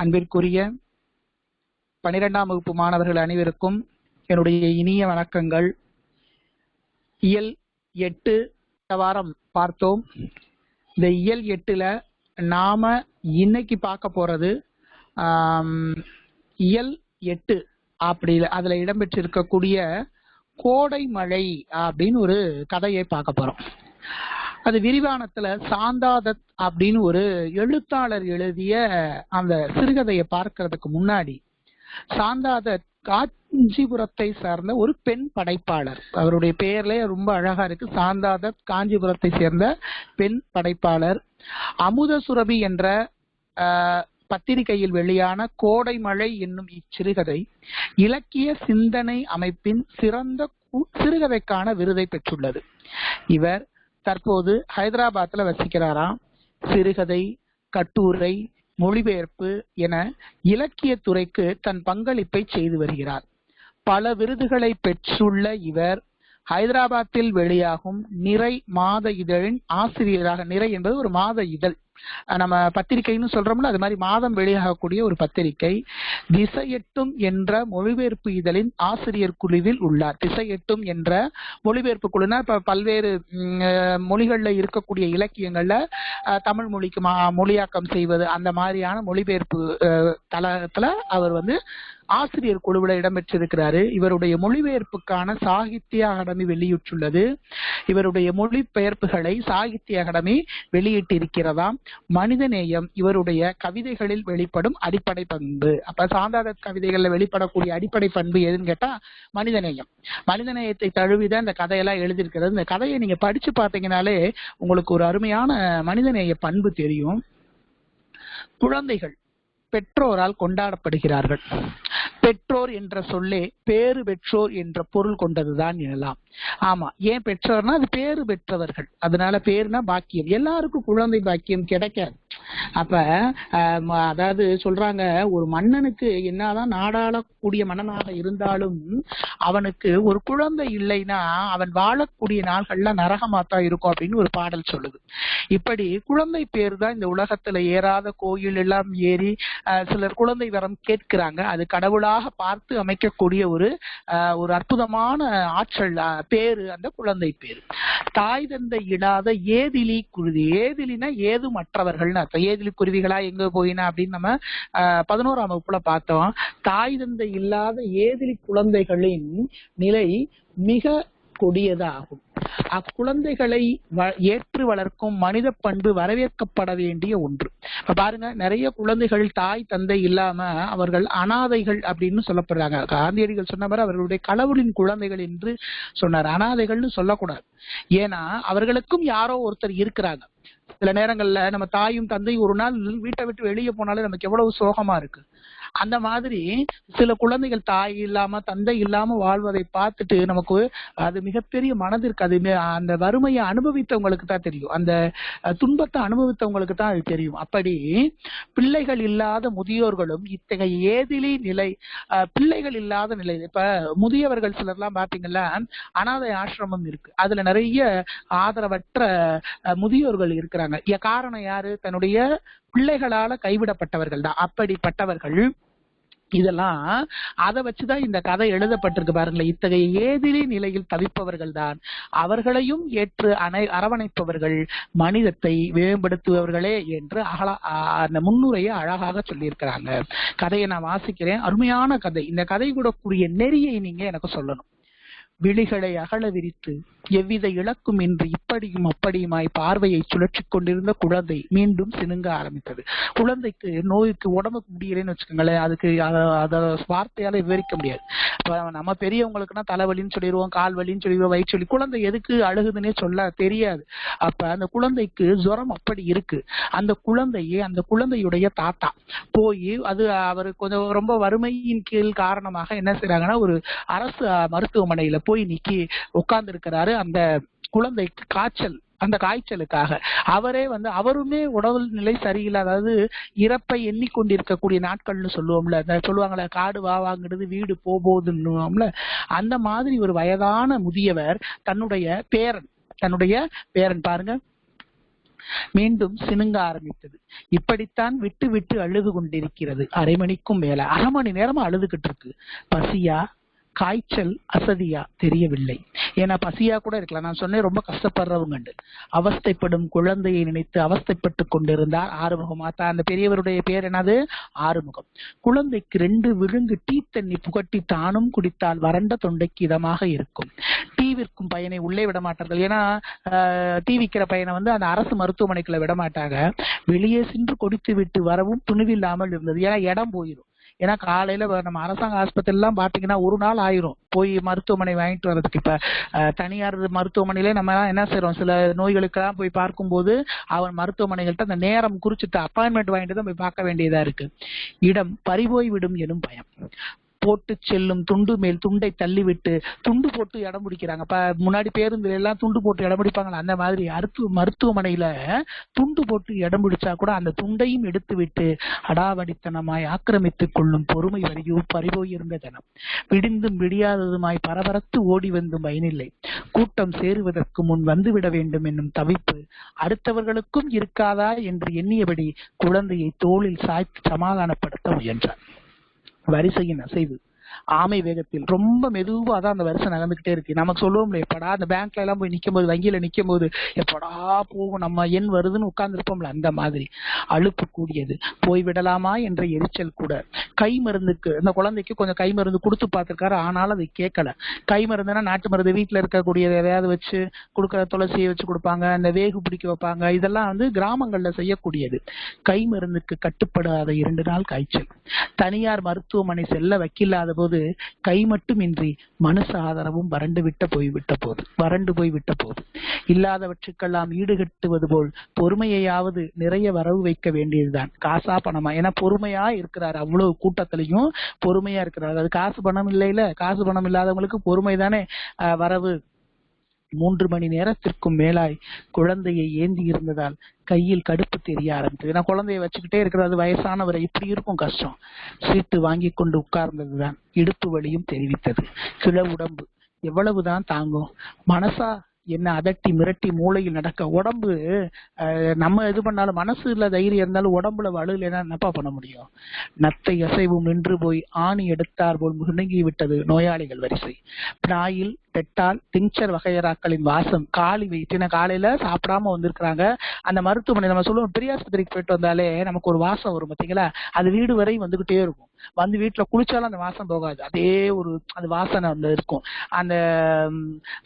அன்பிற்குரிய பனிரெண்டாம் வகுப்பு மாணவர்கள் அனைவருக்கும் என்னுடைய இனிய வணக்கங்கள். இயல் எட்டு வாரம் பார்த்தோம். இந்த இயல் எட்டுல நாம இன்னைக்கு பார்க்க போறது இயல் எட்டு அப்படி அதுல இடம்பெற்றிருக்கக்கூடிய கோடை மழை அப்படின்னு ஒரு கதையை பார்க்க போறோம். அது விரிவானத்துல சாந்தாதத் அப்படின்னு ஒரு எழுத்தாளர் எழுதிய அந்த சிறுகதையை பார்க்கறதுக்கு முன்னாடி சாந்தாதத் காஞ்சிபுரத்தை சார்ந்த ஒரு பெண் படைப்பாளர். அவருடைய பெயர்ல ரொம்ப அழகா இருக்கு. சாந்தாதத் காஞ்சிபுரத்தை சேர்ந்த பெண் படைப்பாளர். அமுத சுரபி என்ற பத்திரிகையில் வெளியான கோடை மழை என்னும் இச்சிறுகதை இலக்கிய சிந்தனை அமைப்பின் சிறந்த கு- சிறுகதைக்கான விருதை பெற்றுள்ளது. இவர் தற்போது ஹைதராபாத்ல வசிக்கிறாராம். சிறுகதை கட்டுரை மொழிபெயர்ப்பு என இலக்கிய துறைக்கு தன் பங்களிப்பை செய்து வருகிறார். பல விருதுகளை பெற்றுள்ள இவர் ஹைதராபாத்தில் வெளியாகும் நிறை மாத இதழின் ஆசிரியராக நிறை என்பது ஒரு மாத இதழ். நம்ம பத்திரிகைன்னு சொல்றோம்ல அது மாதிரி மாதம் வெளியாகக்கூடிய ஒரு பத்திரிகை திசையெட்டும் என்ற மொழிபெயர்ப்பு இதழின் ஆசிரியர் குழுவில் உள்ளார். திசையெட்டும் என்ற மொழிபெயர்ப்பு குழுனா இப்ப பல்வேறு மொழிகளில் மொழிகள்ல இருக்கக்கூடிய இலக்கியங்கள்ல அஹ், தமிழ் மொழிக்கு மா- மொழியாக்கம் செய்வது அந்த மாதிரியான மொழிபெயர்ப்பு தளத்துல அவர் வந்து ஆசிரியர் குழுவில் இடம்பெற்றிருக்கிறாரு. இவருடைய மொழிபெயர்ப்புக்கான சாகித்ய அகாடமி வெளியிட்டுள்ளது. இவருடைய மொழிபெயர்ப்புகளை சாகித்ய அகாடமி வெளியிட்டிருக்கிறதாம் மனிதநேயம் இவருடைய கவிதைகளில் வெளிப்படும் அடிப்படை பண்பு. அப்ப சாந்தாத கவிதைகள்ல வெளிப்படக்கூடிய அடிப்படை பண்பு எதுன்னு கேட்டா மனிதநேயம். மனிதநேயத்தை தழுவிதான் இந்த கதையெல்லாம் எழுதியிருக்கிறது. இந்த கதையை நீங்க படிச்சு பார்த்தீங்கன்னாலே உங்களுக்கு ஒரு அருமையான மனிதநேய பண்பு தெரியும். குழந்தைகள். பெற்றோரால் கொண்டாடப்படுகிறார்கள். பெற்றோர் என்ற சொல்லே பேறு பெற்றோர் என்ற பொருள் கொண்டதுதான் எனலாம். ஆமா ஏன் பெற்றோர்னா அது பேறு பெற்றவர்கள். அதனால பேருனா பாக்கியம். எல்லாருக்கும் குழந்தை பாக்கியம் கிடைக்காது. அப்ப அதாவது சொல்றாங்க ஒரு மன்னனுக்கு என்னதான் நாடாளக்கூடிய மன்னனாக இருந்தாலும் அவனுக்கு ஒரு குழந்தை இல்லைன்னா அவன் வாழக்கூடிய நாள்கள்ல நரகமாத்தான் இருக்கும் அப்படின்னு ஒரு பாடல் சொல்லுது. இப்படி குழந்தை பேர் தான் இந்த உலகத்துல ஏறாத கோயில் எல்லாம் ஏறி சிலர் குழந்தை வரம் கேட்கிறாங்க. அது கடவுளாக பார்த்து அமைக்கக்கூடிய ஒரு ஆஹ், ஒரு அற்புதமான ஆற்றல் பேரு அந்த குழந்தை பேரு. தாய் தந்தை இடாத ஏதிலி குருதி. ஏதிலினா ஏதுமற்றவர்கள்னு அர்த்தம். ஏதிலி குருவிகளா எங்க போயினா அப்படின்னு நம்ம ஆஹ், பதினோராம் வகுப்புல பார்த்தோம். தாய் தந்தை இல்லாத ஏதிலி குழந்தைகளின் நிலை மிக கொடியதாகும். அக்குழந்தைகளை வ- ஏற்று வளர்க்கும் மனித பண்பு வரவேற்கப்பட வேண்டிய ஒன்று. பாருங்க நிறைய குழந்தைகள் தாய் தந்தை இல்லாம அவர்கள் அனாதைகள் அப்படின்னு சொல்லப்படுறாங்க. காந்தியடிகள் சொன்ன மாதிரி அவர்களுடைய கடவுளின் குழந்தைகள் என்று சொன்னார். அனாதைகள்னு சொல்லக்கூடாது. ஏன்னா அவர்களுக்கும் யாரோ ஒருத்தர் இருக்கிறாங்க. சில நேரங்கள்ல நம்ம தாயும் தந்தையும் ஒரு நாள் வீட்டை விட்டு வெளியே போனாலே நமக்கு எவ்வளவு சோகமா இருக்கு. அந்த மாதிரி சில குழந்தைகள் தாய் இல்லாம தந்தை இல்லாம வாழ்வதை பார்த்துட்டு நமக்கு அது மிகப்பெரிய மனதிற்கு அது அந்த வறுமையை அனுபவித்தவங்களுக்கு தான் தெரியும். அந்த துன்பத்தை அனுபவித்தவங்களுக்கு தான் அது தெரியும். அப்படி பிள்ளைகள் இல்லாத முதியோர்களும் இத்தகைய ஏதிலி நிலை அஹ், பிள்ளைகள் இல்லாத நிலை இப்ப முதியவர்கள் சிலர்லாம் பாத்தீங்கன்னா அனாதை ஆசிரமம் இருக்கு. அதுல நிறைய ஆதரவற்ற முதியோர்கள் இருக்கிறாங்க. காரணம் யாரு? தன்னுடைய பிள்ளைகளால கைவிடப்பட்டவர்கள் தான். அப்படிப்பட்டவர்கள் இதெல்லாம் அதை வச்சுதான் இந்த கதை எழுதப்பட்டிருக்கு பாருங்களேன் இத்தகைய ஏதிலி நிலையில் தவிப்பவர்கள் தான் அவர்களையும் ஏற்று அணை அரவணைப்பவர்கள் மனிதத்தை மேம்படுத்துபவர்களே என்று அகலா அந்த முன்னுரையை அழகாக சொல்லியிருக்கிறாங்க. கதையை நான் வாசிக்கிறேன். அருமையான கதை. இந்த கதை கூடக்கூடிய நெறியை நீங்க எனக்கு சொல்லணும். விழிகளை அகல விரித்து எவ்வித இலக்கும் இன்றி இப்படியும் அப்படியுமாய் பார்வையை சுழற்றிக் கொண்டிருந்த குழந்தை மீண்டும் சினுங்க ஆரம்பித்தது. குழந்தைக்கு நோய்க்கு உடம்புக்கு முடியலன்னு வச்சுக்கோங்களேன் அதுக்கு அதை வார்த்தையால விவரிக்க முடியாது. நம்ம பெரியவங்களுக்குன்னா தலைவலின்னு சொல்லிடுவோம் கால் வலின்னு சொல்லிடுவோம் வயிற்று சொல்லி குழந்தை எதுக்கு அழுகுதுன்னே சொல்ல தெரியாது. அப்ப அந்த குழந்தைக்கு ஜுரம் அப்படி இருக்கு. அந்த குழந்தையே அந்த குழந்தையுடைய தாத்தா போய் அது அவர் கொஞ்சம் ரொம்ப வறுமையின் கீழ் காரணமாக என்ன செய்றாங்கன்னா ஒரு அரசு மருத்துவமனையில போய் நிக்கி உட்கார்ந்து இருக்கிறாரு அந்த குழந்தைக்கு காய்ச்சல் அந்த காய்ச்சலுக்காக. அவரே வந்து அவருமே உடல் நிலை சரியில்லை அதாவது இறப்பை எண்ணிக்கொண்டிருக்கக்கூடிய நாட்கள்னு சொல்லுவோம்ல அந்த சொல்லுவாங்களே காடு வா வாங்கிறது வீடு போகுதுன்னுவோம்ல. அந்த மாதிரி ஒரு வயதான முதியவர் தன்னுடைய பேரன் தன்னுடைய பேரன் பாருங்க. மீண்டும் சினுங்க ஆரம்பித்தது. இப்படித்தான் விட்டு விட்டு அழுது கொண்டிருக்கிறது. அரை மணிக்கும் மேல அரை மணி நேரமா அழுதுகிட்டு இருக்கு. பசியா? காய்ச்சல் அசதியா தெரியவில்லை. ஏன்னா பசியா கூட இருக்கலாம். நான் சொன்னேன் ரொம்ப கஷ்டப்படுறவங்க அவஸ்தைப்படும் குழந்தையை நினைத்து அவஸ்தைப்பட்டு கொண்டிருந்தார் ஆறுமுகம். மாத்தா அந்த பெரியவருடைய பேர் என்னது? ஆறுமுகம். குழந்தைக்கு ரெண்டு விழுங்கு டீ தண்ணி புகட்டி தானும் குடித்தால் வறண்ட தொண்டைக்கு இதமாக இருக்கும். டீ விற்கும் பையனை உள்ளே விட மாட்டார்கள். ஏன்னா ஆஹ், டீ விற்கிற பையனை வந்து அந்த அரசு மருத்துவமனைக்குள்ள விட மாட்டாங்க. வெளியே சென்று கொடுத்து விட்டு வரவும் துணிவில்லாமல் இருந்தது. ஏன்னா இடம் போயிடும் ஏன்னா காலையில நம்ம அரசாங்க ஆஸ்பத்திரிலாம் பாத்தீங்கன்னா ஒரு நாள் ஆயிரும். போய் மருத்துவமனை வாங்கிட்டு வர்றதுக்கு. இப்ப அஹ், தனியார் மருத்துவமனையிலே நம்ம என்ன செய்யறோம் சில நோய்களுக்கெல்லாம் போய் பார்க்கும்போது அவன் மருத்துவமனைகள்ட்ட அந்த நேரம் குறிச்சிட்டு அப்பாயின்மெண்ட் வாங்கிட்டு தான் போய் பார்க்க வேண்டியதா இருக்கு. இடம் பறிபோய் விடும் எனும் பயம். போட்டு செல்லும் துண்டு மேல் துண்டை தள்ளிவிட்டு துண்டு போட்டு இடம் பிடிக்கிறாங்க. இப்ப முன்னாடி பேருந்துல எல்லாம் துண்டு போட்டு இடம் பிடிப்பாங்களா? அந்த மாதிரி அருத்து மருத்துவமனையில துண்டு போட்டு இடம் பிடிச்சா கூட அந்த துண்டையும் எடுத்து விட்டு அடாவடித்தனமாய் ஆக்கிரமித்துக் கொள்ளும் பொறுமை வரையோ பறிபோயிருந்த தனம். விடிந்தும் விடியாததுமாய் பரபரத்து ஓடி வந்தும் பயனில்லை. கூட்டம் சேருவதற்கு முன் வந்துவிட வேண்டும் என்னும் தவிப்பு அடுத்தவர்களுக்கும் இருக்காதா என்று எண்ணியபடி குழந்தையை தோளில் சாய்த்து சமாதானப்படுத்த முயன்றார் வரிசையின் அசைவு ஆமை வேகத்தில் ரொம்ப மெதுவா தான் அந்த வரிசை நகர்ந்துகிட்டே இருக்கு. நமக்கு சொல்லுவோம்ல எப்படா அந்த பேங்க்ல எல்லாம் போய் நிற்கும் போது வங்கியில நிக்கும் போது எப்படா போகும் நம்ம எண் வருதுன்னு உட்கார்ந்து இருப்போம்ல அந்த மாதிரி. அலுப்பு கூடியது. போய் விடலாமா என்ற எரிச்சல் கூட. கை மருந்துக்கு அந்த குழந்தைக்கு கொஞ்சம் கை மருந்து கொடுத்து பார்த்திருக்காரு ஆனாலும் அது கேட்கல. கை மருந்துனா நாட்டு மருந்து வீட்டுல இருக்கக்கூடிய எதையாவது வச்சு கொடுக்குற துளசியை வச்சு கொடுப்பாங்க அந்த வேகு பிடிக்க வைப்பாங்க. இதெல்லாம் வந்து கிராமங்கள்ல செய்யக்கூடியது. கை மருந்துக்கு கட்டுப்படாத இரண்டு நாள் காய்ச்சல். தனியார் மருத்துவமனை செல்ல வைக்கில்லாத போது கை மட்டுமின்றி மனுஷ ஆதரவும் வறண்டு விட்ட போய் விட்ட போது வறண்டு போய் விட்ட போது. இல்லாதவற்றுக்கெல்லாம் ஈடுகட்டுவது போல் பொறுமையையாவது நிறைய வரவு வைக்க வேண்டியதுதான். காசா பணமா? ஏன்னா பொறுமையா இருக்கிறார் அவ்வளவு கூட்டத்திலையும் பொறுமையா இருக்கிறார். அது காசு பணம் இல்லைல காசு பணம் இல்லாதவங்களுக்கு பொறுமை தானே ஆஹ், வரவு மூன்று மணி நேரத்திற்கும் மேலாய் குழந்தையை ஏந்தி இருந்ததால் கையில் கடுப்பு தெரிய ஆரம்பித்தது. ஏன்னா குழந்தைய வச்சுக்கிட்டே இருக்கிறது வயசானவரை இப்படி இருக்கும் கஷ்டம். சீட்டு வாங்கி கொண்டு உட்கார்ந்ததுதான் இடுப்பு வலியும் தெரிவித்தது. கிழ உடம்பு எவ்வளவுதான் தாங்கும். மனசா என்ன அதட்டி மிரட்டி மூளையில் நடக்க உடம்பு நம்ம இது பண்ணாலும் மனசுல தைரியம் இருந்தாலும் உடம்புல வலுல என்னப்பா பண்ண முடியும்? நத்தை அசைவும் நின்று போய் ஆணி எடுத்தார் போல் முணுங்கி விட்டது நோயாளிகள் வரிசை. பிராயில் பெட்டால் டிங்சர் வகையராக்களின் வாசம் காலி வைத்தின காலையில சாப்பிடாம வந்திருக்கிறாங்க. அந்த மருத்துவமனை நம்ம சொல்லுவோம் பெரியாஸ்பத்திரிக்கு போயிட்டு வந்தாலே நமக்கு ஒரு வாசம் வரும் பாத்தீங்களா அது வீடு வரை வந்துகிட்டே இருக்கும். வந்து வீட்டுல குளிச்சாலும் அந்த வாசம் போகாது. அதே ஒரு அந்த வாசனை அந்த இருக்கும். அந்த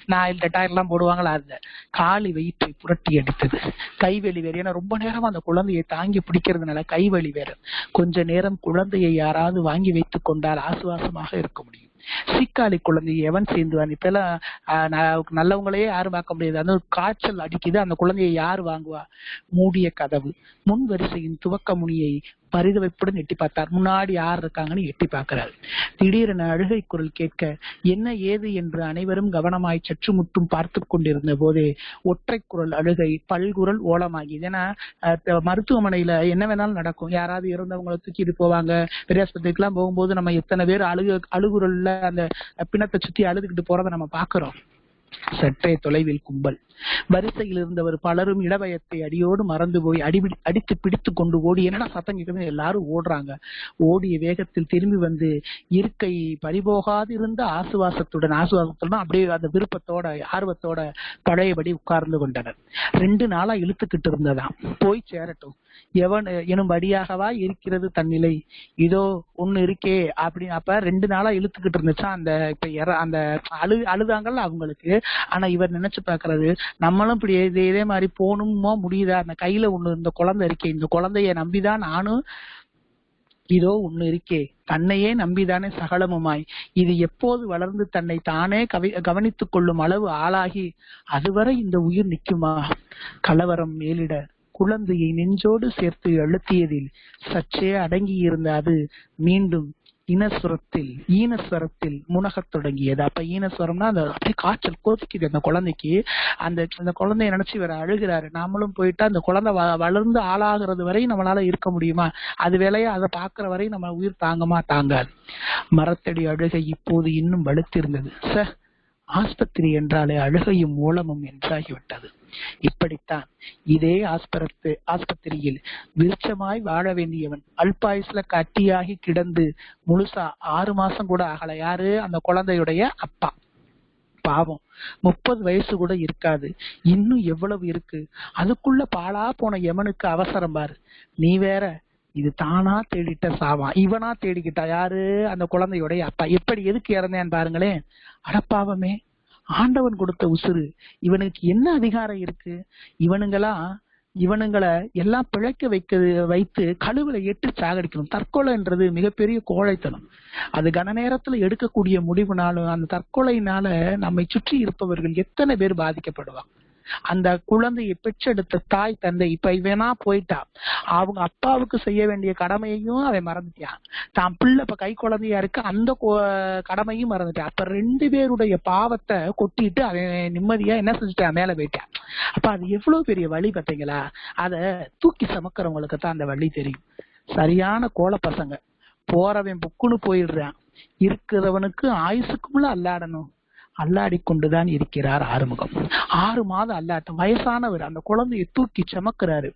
நாயில் டெட்டாயில் எல்லாம் போடுவாங்களா அந்த காலி வயிற்றை புரட்டி அடித்தது கைவெளி வேறு. ஏன்னா ரொம்ப நேரம் அந்த குழந்தையை தாங்கி பிடிக்கிறதுனால கைவலி வேற. கொஞ்ச நேரம் குழந்தையை யாராவது வாங்கி வைத்துக் கொண்டால் ஆசுவாசமாக இருக்க முடியும். சீக்காளி குழந்தை எவன் சேர்ந்துவான் இப்ப எல்லாம் ஆஹ், ந- நல்லவங்களையே யாரும் பார்க்க முடியாது. அந்த காய்ச்சல் அடிக்குது. அந்த குழந்தையை யார் வாங்குவா? மூடிய கதவு. முன் வரிசையின் துவக்க முனியை பரிதவிப்புடன் எட்டி பார்த்தார். முன்னாடி யார் இருக்காங்கன்னு எட்டி பார்க்கிறார். திடீரென அழுகை குரல் கேட்க என்ன ஏது என்று அனைவரும் கவனமாய் சற்று முற்றும் பார்த்து கொண்டிருந்த போதே ஒற்றை குரல் அழுகை பல்குரல் ஓலமாகியது. ஏன்னா மருத்துவமனையில என்ன வேணாலும் நடக்கும். யாராவது இறந்தவங்களை தூக்கிட்டு போவாங்க. பெரியாஸ்பத்திரிக்கு எல்லாம் போகும்போது நம்ம எத்தனை பேர் அழுகு அழுகுரல்ல அந்த பிணத்தை சுத்தி அழுதுகிட்டு போறதை நம்ம பாக்குறோம் சற்றே தொலைவில் கும்பல். வரிசையில் இருந்தவர் பலரும் இடவயத்தை அடியோடு மறந்து போய் அடிபிடி அடித்து பிடித்து கொண்டு ஓடி என்னடா சத்தம் கேட்குது? எல்லாரும் ஓடுறாங்க. ஓடிய வேகத்தில் திரும்பி வந்து இருக்கை பறிபோகாது இருந்த ஆசுவாசத்துடன் ஆசுவாசத்துடன் அப்படியே அந்த விருப்பத்தோட ஆர்வத்தோட பழையபடி உட்கார்ந்து கொண்டனர். ரெண்டு நாளா இழுத்துக்கிட்டு இருந்ததாம் போய் சேரட்டும். எவன் எனும்படியாகவா இருக்கிறது தன்னிலை இதோ ஒண்ணு இருக்கே அப்படின்னு அப்ப ரெண்டு நாளா இழுத்துக்கிட்டு இருந்துச்சா? அந்த இப்ப அந்த அழு அழுதாங்கல்ல அவங்களுக்கு. ஆனா இவர் நினைச்சு பாக்குறது நம்மளும் இப்படி இதே இதே மாதிரி போகணுமோ முடியுதா? அந்த கையில ஒண்ணு இந்த குழந்தை இருக்கே. இந்த குழந்தைய நம்பிதான் நானும் இதோ ஒண்ணு இருக்கே. தன்னையே நம்பிதானே சகலமுமாய். இது எப்போது வளர்ந்து தன்னை தானே கவி கவனித்துக் கொள்ளும் அளவு ஆளாகி அதுவரை இந்த உயிர் நிக்குமா கலவரம் மேலிட குழந்தையை நெஞ்சோடு சேர்த்து அழுத்தியதில் சற்றே அடங்கியிருந்த அது மீண்டும் இனஸ்வரத்தில் ஈனஸ்வரத்தில் முனகத் தொடங்கியது. அப்ப ஈனஸ்வரம்னா அந்த அப்படியே காய்ச்சல் கொதிக்குது. அந்த குழந்தைக்கு அந்த அந்த குழந்தைய நினைச்சு இவர் அழுகிறாரு. நாமளும் போயிட்டு அந்த குழந்தை வ- வளர்ந்து ஆளாகிறது வரை நம்மளால இருக்க முடியுமா? அது வேலையை? அதை பாக்குற வரை நம்ம உயிர் தாங்கமா தாங்காது மரத்தடி அழுகை இப்போது இன்னும் வலுத்திருந்தது. ச ஆஸ்பத்திரி என்றாலே அழுகையும் மூலமும் என்றாகிவிட்டது. இப்படித்தான். இதே ஆஸ்பரத்து ஆஸ்பத்திரியில் விருட்சமாய் வாழ வேண்டியவன் அல்பாயுஸ்ல கட்டியாகி கிடந்து முழுசா ஆறு மாசம் கூட ஆகல. யாரு? அந்த குழந்தையுடைய அப்பா. பாவம். முப்பது வயசு கூட இருக்காது. இன்னும் எவ்வளவு இருக்கு? அதுக்குள்ள பாழா போன எமனுக்கு அவசரம் பாரு. நீ வேற இது தானா தேடிட்ட சாவான் இவனா தேடிக்கிட்டா. யாரு? அந்த குழந்தையுடைய அப்பா. எப்படி எதுக்கு இறந்தேன்னு பாருங்களேன். அடப்பாவமே. ஆண்டவன் கொடுத்த உசுறு. இவனுக்கு என்ன அதிகாரம் இருக்கு? இவனுங்களா? இவனுங்களை எல்லாம் பிழைக்க வைக்க வைத்து கழுவுல எட்டு சாகடிக்கணும். தற்கொலைன்றது மிகப்பெரிய கோழைத்தனம். அது கன நேரத்துல எடுக்கக்கூடிய முடிவுனாலும் அந்த தற்கொலையினால நம்மை சுற்றி இருப்பவர்கள் எத்தனை பேர் பாதிக்கப்படுவாங்க? அந்த குழந்தையை பெற்றெடுத்த தாய் தந்தை இப்ப இவனா போயிட்டா. அவங்க அப்பாவுக்கு செய்ய வேண்டிய கடமையையும் அவன் மறந்துட்டான். தான் பிள்ளை இப்ப கை குழந்தையா இருக்கு அந்த கடமையும் மறந்துட்டான் அப்ப ரெண்டு பேருடைய பாவத்தை கொட்டிட்டு அவன் நிம்மதியா என்ன செஞ்சுட்டான் மேல போயிட்டான் அப்ப அது எவ்வளவு பெரிய வழி பார்த்தீங்களா? அத தூக்கி சமக்கிறவங்களுக்கு தான் அந்த வழி தெரியும். சரியான கோல பசங்க. போறவன் புக்குன்னு போயிடுறான். இருக்கிறவனுக்கு ஆயுசுக்குள்ள அல்லாடணும். அல்லாடி கொண்டுதான் இருக்கிறார் ஆறுமுகம். ஆறு மாதம் அல்லாட்டம் வயசானவர் அந்த குழந்தையை தூக்கி சமக்கிறாரு.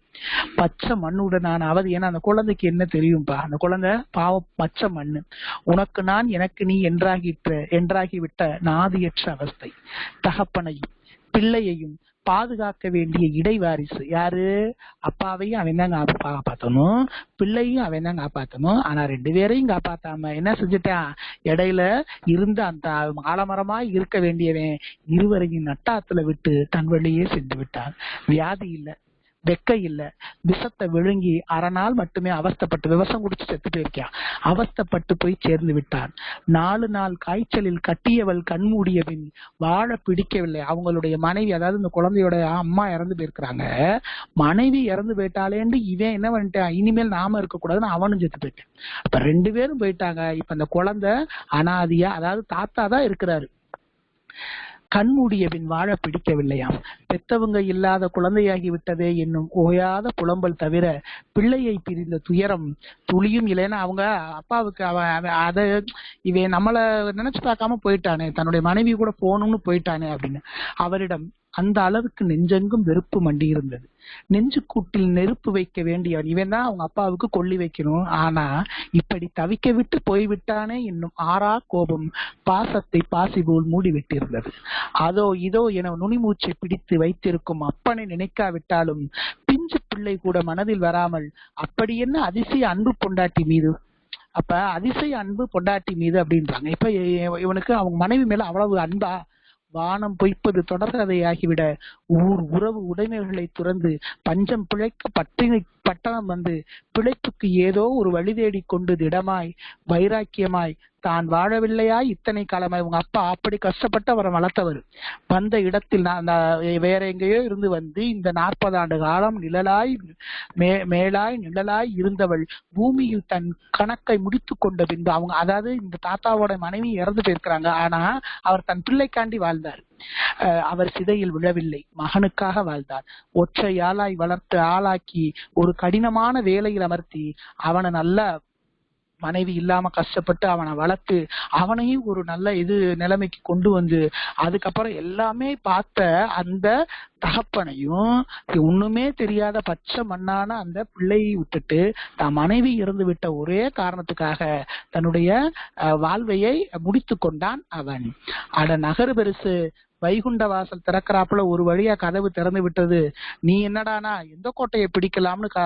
பச்சை மண்ணுடனான அவதி ஏன்னா அந்த குழந்தைக்கு என்ன தெரியும்பா? அந்த குழந்தை பாவம் பச்சை மண்ணு. உனக்கு நான் எனக்கு நீ என்றாகிற்ற என்றாகிவிட்ட நாதியற்ற அவஸ்தை தகப்பனையும். பிள்ளையையும் பாதுகாக்க வேண்டிய இடைவாரிசு யாரு? அப்பாவையும் அவன் தான் காப்பாத்தணும். பிள்ளையும் அவன் தான் காப்பாத்தணும். ஆனா ரெண்டு பேரையும் காப்பாத்தாம என்ன செஞ்சுட்டான்? இடையில இருந்த அந்த ஆலமரமா இருக்க வேண்டியவன் இருவரையும் நட்டாத்துல விட்டு தன் வழியே சென்று விட்டான். வியாதி இல்லை. வெக்க இல்ல. விஷத்தை விழுங்கி அரை நாள் மட்டுமே அவஸ்தைப்பட்டு விவசம் குடிச்சு செத்து போயிருக்கான் அவஸ்தைப்பட்டு போய் சேர்ந்து விட்டான். நாலு நாள் காய்ச்சலில் கட்டியவள் கண்மூடிய பின் வாழ பிடிக்கவில்லை. அவங்களுடைய மனைவி அதாவது இந்த குழந்தையோட அம்மா இறந்து போயிருக்கிறாங்க. மனைவி இறந்து போயிட்டாலேன்னு இவன் என்ன பண்ணிட்டான்? இனிமேல் நாம இருக்க கூடாதுன்னு அவனும் செத்து போயிட்டான். அப்ப ரெண்டு பேரும் போயிட்டாங்க. இப்ப அந்த குழந்தை அனாதியா அதாவது தாத்தா தான் இருக்கிறாரு. கண்மூடிய பின் வாழ பிடிக்கவில்லையாம். பெத்தவங்க இல்லாத குழந்தையாகி விட்டதே என்னும் ஓயாத புலம்பல் தவிர பிள்ளையை பிரிந்த துயரம் துளியும் இல்லைன்னா அவங்க அப்பாவுக்கு அவன் அதை இவன் நம்மளை நினைச்சு பார்க்காம போயிட்டானே. தன்னுடைய மனைவி கூட போகணும்னு போயிட்டானே அப்படின்னு. அவரிடம் அந்த அளவுக்கு நெஞ்செங்கும் வெறுப்பு மண்டி இருந்தது நெஞ்சு கூட்டில் நெருப்பு வைக்க வேண்டியவன். இவன் தான் அவங்க அப்பாவுக்கு கொல்லி வைக்கணும். ஆனா இப்படி தவிக்க விட்டு போய்விட்டானே என்னும் ஆறா கோபம் பாசத்தை பாசி போல் மூடி விட்டிருந்தது அதோ இதோ என நுனிமூச்சை பிடித்து வைத்திருக்கும் அப்பனை நினைக்காவிட்டாலும் பிஞ்சு பிள்ளை கூட மனதில் வராமல் அப்படி என்ன அதிசய அன்பு பொண்டாட்டி மீது? அப்ப அதிசய அன்பு பொண்டாட்டி மீது அப்படின்றாங்க. இப்ப இவனுக்கு அவங்க மனைவி மேல அவ்வளவு அன்பா வானம் பொய்ப்பது தொடர்கதையாகிவிட ஊர் உறவு உடைமைகளை துறந்து பஞ்சம் பிழைக்க பட்டினி பட்டணம் வந்து பிழைப்புக்கு ஏதோ ஒரு வழி தேடிக் கொண்டு திடமாய் வைராக்கியமாய் தான் வாழவில்லையா? இத்தனை காலமாய். உங்க அப்பா அப்படி கஷ்டப்பட்டு அவரை வளர்த்தவர். வந்த இடத்தில் நான் வேற எங்கேயோ இருந்து வந்து இந்த நாற்பது ஆண்டு காலம் நிழலாய் மே மேலாய் நிழலாய் இருந்தவள் பூமியில் தன் கணக்கை முடித்து கொண்ட பின்பு அவங்க அதாவது இந்த தாத்தாவோட மனைவி இறந்து போயிருக்கிறாங்க. ஆனா அவர் தன் பிள்ளைக்காண்டி வாழ்ந்தார். அவர் சிதையில் விழவில்லை. மகனுக்காக வாழ்ந்தார். ஒற்றை ஆளாய் வளர்த்து ஆளாக்கி ஒரு கடினமான வேலையில் அமர்த்தி அவனை நல்ல மனைவி இல்லாம கஷ்டப்பட்டு அவனை வளர்த்து அவனையும் ஒரு நல்ல இது நிலைமைக்கு கொண்டு வந்து அதுக்கப்புறம் எல்லாமே பார்த்த அந்த தகப்பனையும் ஒண்ணுமே தெரியாத பச்சை மண்ணான அந்த பிள்ளையை விட்டுட்டு தான் மனைவி இறந்து விட்ட ஒரே காரணத்துக்காக தன்னுடைய அஹ், வாழ்வையை முடித்து கொண்டான் அவன். அட நகரு பெருசு வைகுண்ட வாசல் திறக்கிறாப்புல ஒரு வழியா கதவு திறந்து விட்டது. நீ என்னடானா எந்த கோட்டையை பிடிக்கலாம்னு க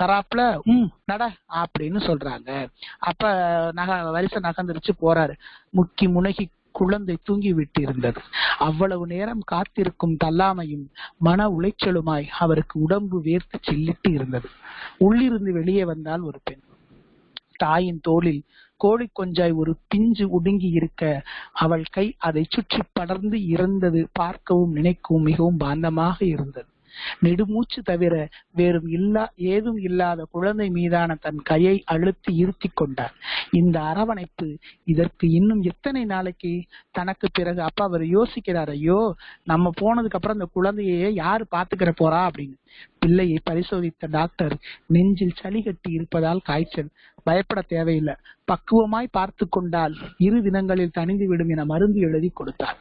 கராப்புல உம் நட அப்படின்னு சொல்றாங்க. அப்ப நக வரிசை நகர்ந்துருச்சு போறாரு. முக்கி முனகி குழந்தை தூங்கி விட்டிருந்தது. அவ்வளவு நேரம் காத்திருக்கும் தள்ளாமையும் மன உளைச்சலுமாய் அவருக்கு உடம்பு வேர்த்து சில்லிட்டு இருந்தது. உள்ளிருந்து வெளியே வந்தால் ஒரு பெண். தாயின் தோளில் கோழி கொஞ்சாய் ஒரு பிஞ்சு ஒடுங்கி இருக்க அவள் கை அதை சுற்றி படர்ந்து இருந்தது பார்க்கவும் நினைக்கவும் மிகவும் பாந்தமாக இருந்தது. நெடுமூச்சு தவிர வேறும் இல்லா ஏதும் இல்லாத குழந்தை மீதான தன் கையை அழுத்தி இருத்தி கொண்டார் இந்த அரவணைப்பு இதற்கு இன்னும் எத்தனை நாளைக்கு? தனக்கு பிறகு அப்பா அவர் யோசிக்கிறார் ஐயோ நம்ம போனதுக்கு அப்புறம் இந்த குழந்தைய யாரு பாத்துக்கிற போறா? அப்படின்னு. பிள்ளையை பரிசோதித்த டாக்டர் நெஞ்சில் சளி கட்டி இருப்பதால் காய்ச்சல். பயப்பட தேவையில்லை. பக்குவமாய் பார்த்து கொண்டால் இரு தினங்களில் தணிந்து விடும் என மருந்து எழுதி கொடுத்தார்.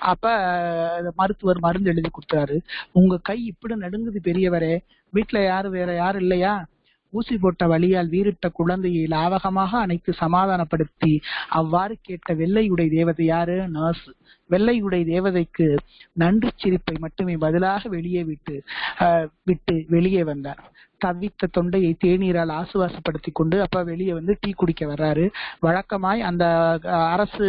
அப்ப மருத்துவர் மருந்து எழுதி கொடுத்தாரு. உங்க கை இப்படி நடுங்குது பெரியவரே. வீட்டுல யாரு வேற யாரும் இல்லையா? ஊசி போட்ட வழியால் வீறிட்ட குழந்தையை லாவகமாக அணைத்து சமாதானப்படுத்தி அவ்வாறு கேட்ட வெள்ளையுடை தேவதை யாரு? நர்ஸ். வெள்ளையுடை தேவதைக்கு நன்றி சிரிப்பை மட்டுமே பதிலாக வெளியே விட்டு விட்டு வெளியே வந்தார். தவித்த தொண்டையை தேநீரால் ஆசுவாசப்படுத்தி கொண்டு அப்ப வெளியே வந்து டீ குடிக்க வர்றாரு. வழக்கமாய் அந்த அரசு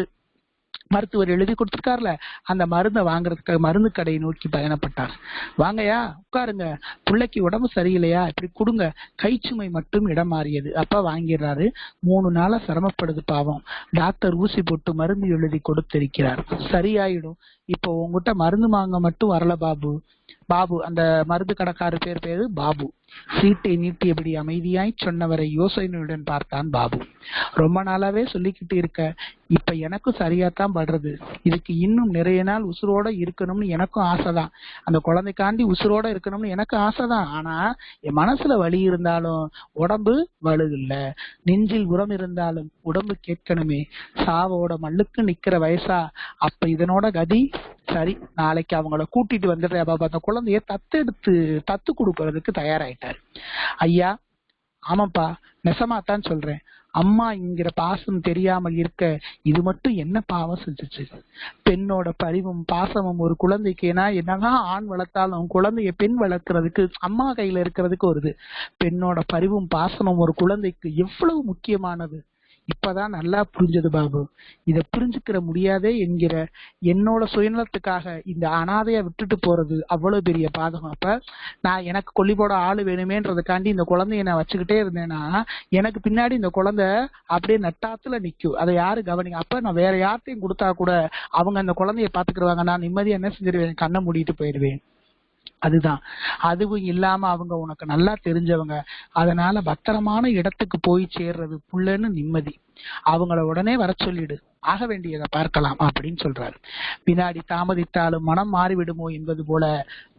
மருத்துவர் எழுதி கொடுத்துருக்காருல அந்த மருந்தை வாங்குறதுக்கு மருந்து கடையை நோக்கி பயணப்பட்டார். வாங்கயா உட்காருங்க. பிள்ளைக்கு உடம்பு சரியில்லையா? இப்படி கொடுங்க. கைச்சுமை மட்டும் இடம் மாறியது அப்பா வாங்கிடுறாரு. மூணு நாளா சிரமப்படுது பாவம். டாக்டர் ஊசி போட்டு மருந்து எழுதி கொடுத்திருக்கிறார். சரியாயிடும். இப்போ உங்ககிட்ட மருந்து வாங்க மட்டும் வரல பாபு. பாபு அந்த மருந்து கடைக்காரர் பேர் பேரு பாபு. சீட்டை நீட்டியபடி அமைதியாய் சொன்னவரை யோசனையுடன் பார்த்தான் பாபு. ரொம்ப நாளாவே சொல்லிக்கிட்டு இருக்க இப்ப எனக்கும் சரியாத்தான் படுறது. இதுக்கு இன்னும் நிறைய நாள் உசுரோட இருக்கணும்னு எனக்கும் ஆசைதான். அந்த குழந்தைக்காண்டி உசுரோட இருக்கணும்னு எனக்கு ஆசைதான். ஆனா என் மனசுல வலி இருந்தாலும் உடம்பு வலுதில்ல. நெஞ்சில் உரம் இருந்தாலும் உடம்பு கேட்கணுமே. சாவோட மல்லுக்கு நிக்கிற வயசா. அப்ப இதனோட கதி சரி நாளைக்கு அவங்கள கூட்டிட்டு வந்துடுறேன். பாபா அந்த குழந்தைய தத்தெடுத்து தத்து கொடுக்கறதுக்கு தயாராயிட்டாரு. ஐயா ஆமாப்பா நெசமாத்தான் சொல்றேன். அம்மாங்கிற பாசம் தெரியாமல் இருக்க இது மட்டும் என்ன பாவம் செஞ்சுச்சு? பெண்ணோட பரிவும் பாசமும் ஒரு குழந்தைக்கு ஏன்னா என்னதான் ஆண் வளர்த்தாலும் குழந்தைய பெண் வளர்க்கறதுக்கு அம்மா கையில இருக்கிறதுக்கு ஒரு இது பெண்ணோட பரிவும் பாசமும் ஒரு குழந்தைக்கு எவ்வளவு முக்கியமானது? இப்பதான் நல்லா புரிஞ்சது பாபு. இத புரிஞ்சுக்கிற முடியாதே என்கிற என்னோட சுயநலத்துக்காக இந்த அனாதைய விட்டுட்டு போறது அவ்வளவு பெரிய பாதகம். அப்ப நான் எனக்கு கொல்லி போட ஆளு வேணுமேன்றதுக்காண்டி இந்த குழந்தைய நான் வச்சுக்கிட்டே இருந்தேன்னா எனக்கு பின்னாடி இந்த குழந்தை அப்படியே நட்டாத்துல நிக்கும். அதை யாரு கவனிங்க அப்ப நான் வேற யார்ட்டையும் கொடுத்தா கூட அவங்க அந்த குழந்தைய பாத்துக்கிடுவாங்க நான் நிம்மதியா என்ன செஞ்சிருவேன்? கண்ணை மூடிட்டு போயிடுவேன். அதுதான். அதுவும் இல்லாம அவங்க உனக்கு நல்லா தெரிஞ்சவங்க. அதனால பத்திரமான இடத்துக்கு போய் சேர்றது புள்ளன்னு நிம்மதி. அவங்கள உடனே வர சொல்லிடு. ஆக வேண்டியதை பார்க்கலாம் அப்படின்னு சொல்றாரு. பின்னாடி தாமதித்தாலும் மனம் மாறிவிடுமோ என்பது போல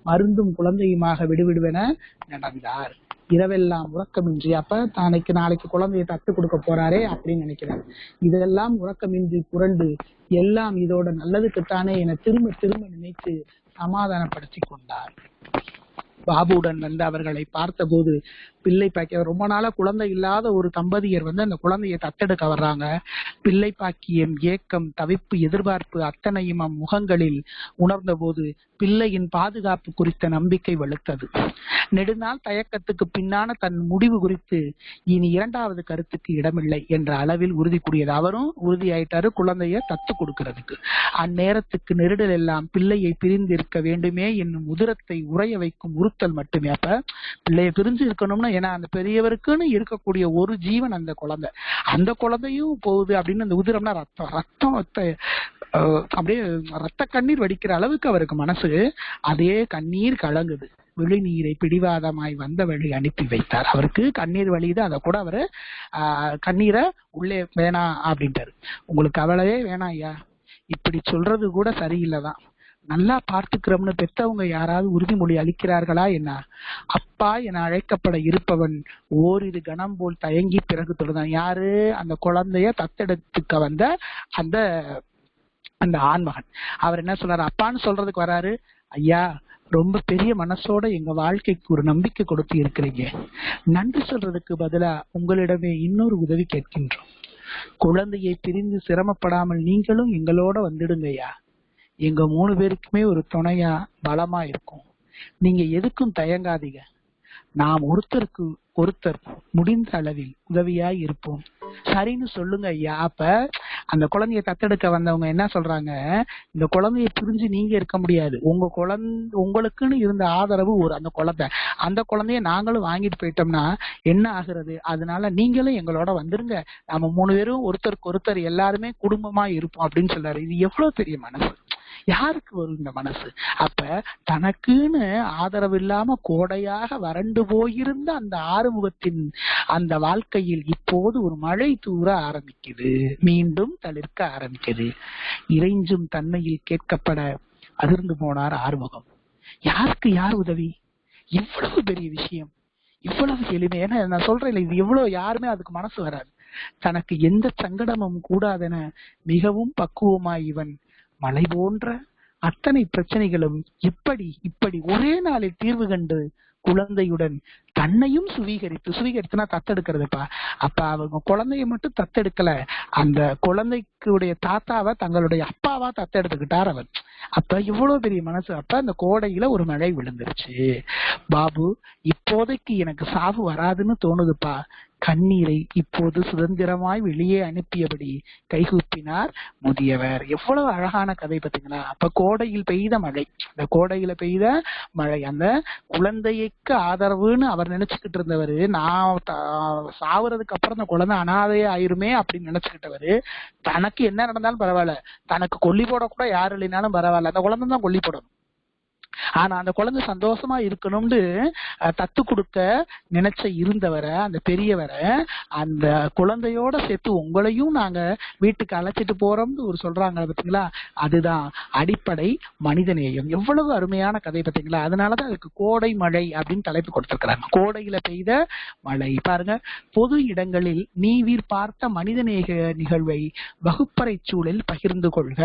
மருந்தும் குழந்தையுமாக விடுவிடுவென நடந்தார். இரவெல்லாம் உறக்கமின்றி அப்ப தானைக்கு நாளைக்கு குழந்தையை தத்து கொடுக்க போறாரே அப்படின்னு நினைக்கிறார். இதெல்லாம் உறக்கமின்றி புரண்டு எல்லாம் இதோட நல்லதுக்குத்தானே என திரும்ப திரும்ப நினைத்து சமாதானப்படுத்தி கொண்டார். பாபுவுடன் வந்து அவர்களை பார்த்தபோது பிள்ளை பாக்கிய ரொம்ப நாளா குழந்தை இல்லாத ஒரு தம்பதியர் வந்து அந்த குழந்தையை தத்தெடுக்க வர்றாங்க. பிள்ளை பாக்கியம் ஏக்கம் தவிப்பு எதிர்பார்ப்பு அத்தனையும் அம் முகங்களில் உணர்ந்த போது பிள்ளையின் பாதுகாப்பு குறித்த நம்பிக்கை வலுத்தது. நெடுநாள் தயக்கத்துக்கு பின்னான தன் முடிவு குறித்து இனி இரண்டாவது கருத்துக்கு இடமில்லை என்ற அளவில் உறுதி கூடியது அவரும் உறுதியாயிட்டாரு குழந்தைய தத்து கொடுக்கிறதுக்கு. அந்நேரத்துக்கு நெருடல் எல்லாம் பிள்ளையை பிரிந்து இருக்க வேண்டுமே என்னும் உதிரத்தை உறைய வைக்கும் உறுத்தல் மட்டுமே. அப்ப பிள்ளைய பிரிஞ்சு இருக்கணும்னா ஏன்னா அந்த பெரியவருக்குன்னு இருக்கக்கூடிய ஒரு ஜீவன் அந்த குழந்தை. அந்த குழந்தையும் போகுது அப்படின்னு அந்த உதிரம்னா ரத்தம். ரத்தம் ரத்த- அப்படியே ரத்த கண்ணீர் வடிக்கிற அளவுக்கு அவருக்கு மனசு. அதே கண்ணீர் கலங்குது. விழிநீரை பிடிவாதமாய் வந்த வழி அனுப்பி வைத்தார். அவருக்கு கண்ணீர் வழியுது. அதை கூட அவரு கண்ணீரை உள்ளே வேணாம் அப்படின்ட்டாரு. உங்களுக்கு கவலையே வேணாம் ஐயா. இப்படி சொல்றது கூட சரியில்லைதான். நல்லா பார்த்துக்கிறோம்னு பெத்தவங்க யாராவது உறுதிமொழி அளிக்கிறார்களா என்ன? அப்பா என அழைக்கப்பட இருப்பவன் ஓரிரு கணம் போல் தயங்கி பிறகு தொழுதான். யாரு? அந்த குழந்தைய தத்தெடுத்துக்க வந்த அந்த அந்த ஆண்மகன். அவர் என்ன சொல்றாரு அப்பான்னு சொல்றதுக்கு வராரு. ஐயா ரொம்ப பெரிய மனசோட எங்க வாழ்க்கைக்கு ஒரு நம்பிக்கை கொடுத்து இருக்கிறீங்க. நன்றி சொல்றதுக்கு பதிலா உங்களிடமே இன்னொரு உதவி கேட்கின்றோம். குழந்தையை பிரிந்து சிரமப்படாமல் நீங்களும் எங்களோட வந்துடுங்கய்யா எங்க மூணு பேருக்குமே ஒரு துணையா பலமா இருக்கும். நீங்க எதுக்கும் தயங்காதீங்க. நாம் ஒருத்தருக்கு ஒருத்தர் முடிந்த அளவில் உதவியாய் இருப்போம். சரின்னு சொல்லுங்க ஐயா. அப்ப அந்த குழந்தைய தத்தெடுக்க வந்தவங்க என்ன சொல்றாங்க? இந்த குழந்தைய பிரிஞ்சு நீங்க இருக்க முடியாது. உங்க குழந்தை உங்களுக்குன்னு இருந்த ஆதரவு ஒரு அந்த குழந்தை. அந்த குழந்தைய நாங்களும் வாங்கிட்டு போயிட்டோம்னா என்ன ஆகுறது? அதனால நீங்களும் எங்களோட வந்துருங்க. நம்ம மூணு பேரும் ஒருத்தருக்கு ஒருத்தர் எல்லாருமே குடும்பமா இருப்போம் அப்படின்னு சொல்றாரு. இது எவ்வளவு பெரிய மனசு? யாருக்கு வரும் இந்த மனசு? அப்ப தனக்குன்னு ஆதரவு இல்லாம கோடையாக வறண்டு போயிருந்த அந்த ஆறுமுகத்தின் அந்த வாழ்க்கையில் இப்போது ஒரு மழை தூர ஆரம்பிக்குது. மீண்டும் தளிர்க்க ஆரம்பிக்குது. இறைஞ்சும் தன்மையில் கேட்கப்பட அதிர்ந்து போனார் ஆறுமுகம். யாருக்கு யார் உதவி? இவ்வளவு பெரிய விஷயம். இவ்வளவு எளிமை. ஏன்னா நான் சொல்றேன் இது இவ்வளவு யாருமே அதுக்கு மனசு வராது. தனக்கு எந்த சங்கடமும் கூடாதென மிகவும் பக்குவமாய் இவன் மலை போன்ற அத்தனை பிரச்சனைகளும் இப்படி இப்படி ஒரே நாளில் தீர்வு கண்டு குழந்தையுடன் தன்னையும் சுவீகரித்து சுவீகரித்துனா தத்தெடுக்கிறதுப்பா. அப்ப அவங்க குழந்தைய மட்டும் தத்தெடுக்கல. அந்த குழந்தைக்குடைய தாத்தாவை தங்களுடைய அப்பாவா தத்தெடுத்துக்கிட்டார் அவர். அப்ப இவ்வளவு பெரிய மனசு. அப்ப அந்த கோடையில ஒரு மழை விழுந்துருச்சு. பாபு இப்போதைக்கு எனக்கு சாவு வராதுன்னு தோணுதுப்பா. கண்ணீரை இப்போது சுதந்திரமாய் வெளியே அனுப்பியபடி கைகூப்பினார் முதியவர். எவ்வளவு அழகான கதை பார்த்தீங்களா? அப்ப கோடையில் பெய்த மழை. அந்த கோடையில பெய்த மழை அந்த குழந்தைக்கு ஆதரவுன்னு அவர் நினைச்சுக்கிட்டு இருந்தவர் நான் த- அப்புறம் அந்த குழந்தை அனாதையே ஆயிருமே அப்படின்னு நினைச்சுக்கிட்டவர் தனக்கு என்ன நடந்தாலும் பரவாயில்ல. தனக்கு கொல்லி போட கூட யாரு இல்லைனாலும் பரவாயில்ல. அந்த குழந்தை தான் கொல்லி போடணும். ஆனா அந்த குழந்தை சந்தோஷமா இருக்கணும்னு தத்து கொடுக்க நினைச்ச இருந்தவரை அந்த பெரியவரை அந்த குழந்தையோட சேர்த்து உங்களையும் நாங்க வீட்டுக்கு அழைச்சிட்டு போறோம்னு ஒரு சொல்றாங்க பாத்தீங்களா? அதுதான் அடிப்படை மனிதநேயம். எவ்வளவு அருமையான கதை பாத்தீங்களா? அதனாலதான் அதுக்கு கோடை மழை அப்படின்னு தலைப்பு கொடுத்திருக்கிறாங்க. கோடையில பெய்த மழை. பாருங்க பொது இடங்களில் நீவீர் பார்த்த மனிதநேய நிகழ்வை வகுப்பறை சூழலில் பகிர்ந்து கொள்க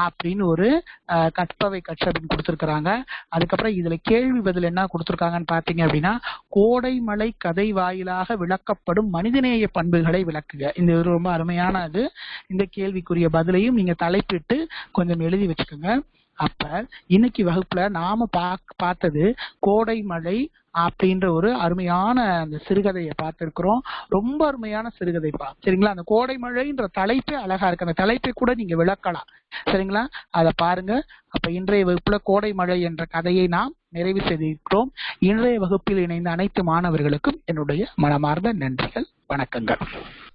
அப்படின்னு ஒரு அஹ், கற்பவை கற்று அப்படின்னு கொடுத்திருக்கிறாங்க. அதுக்கப்புறம் இதுல கேள்வி பதில் என்ன கொடுத்துருக்காங்கன்னு பாத்தீங்க அப்படின்னா கோடைமலை கதை வாயிலாக விளக்கப்படும் மனிதநேய பண்புகளை விளக்குக. இந்த இது ரொம்ப அருமையான இது. இந்த கேள்விக்குரிய பதிலையும் நீங்க தலைப்பிட்டு கொஞ்சம் எழுதி வச்சுக்கோங்க. அப்ப இன்னைக்கு வகுப்புல நாம பாக் பார்த்தது கோடை மழை அப்படின்ற ஒரு அருமையான அந்த சிறுகதையை பார்த்திருக்கிறோம். ரொம்ப அருமையான சிறுகதைப்பா. சரிங்களா? அந்த கோடை மழைன்ற தலைப்பே அழகா இருக்கு. அந்த தலைப்பை கூட நீங்க விளக்கலாம். சரிங்களா? அதை பாருங்க. அப்ப இன்றைய வகுப்புல கோடை மழை என்ற கதையை நாம் நிறைவு செய்திருக்கிறோம். இன்றைய வகுப்பில் இணைந்த அனைத்து மாணவர்களுக்கும் என்னுடைய மனமார்ந்த நன்றிகள் வணக்கங்கள்.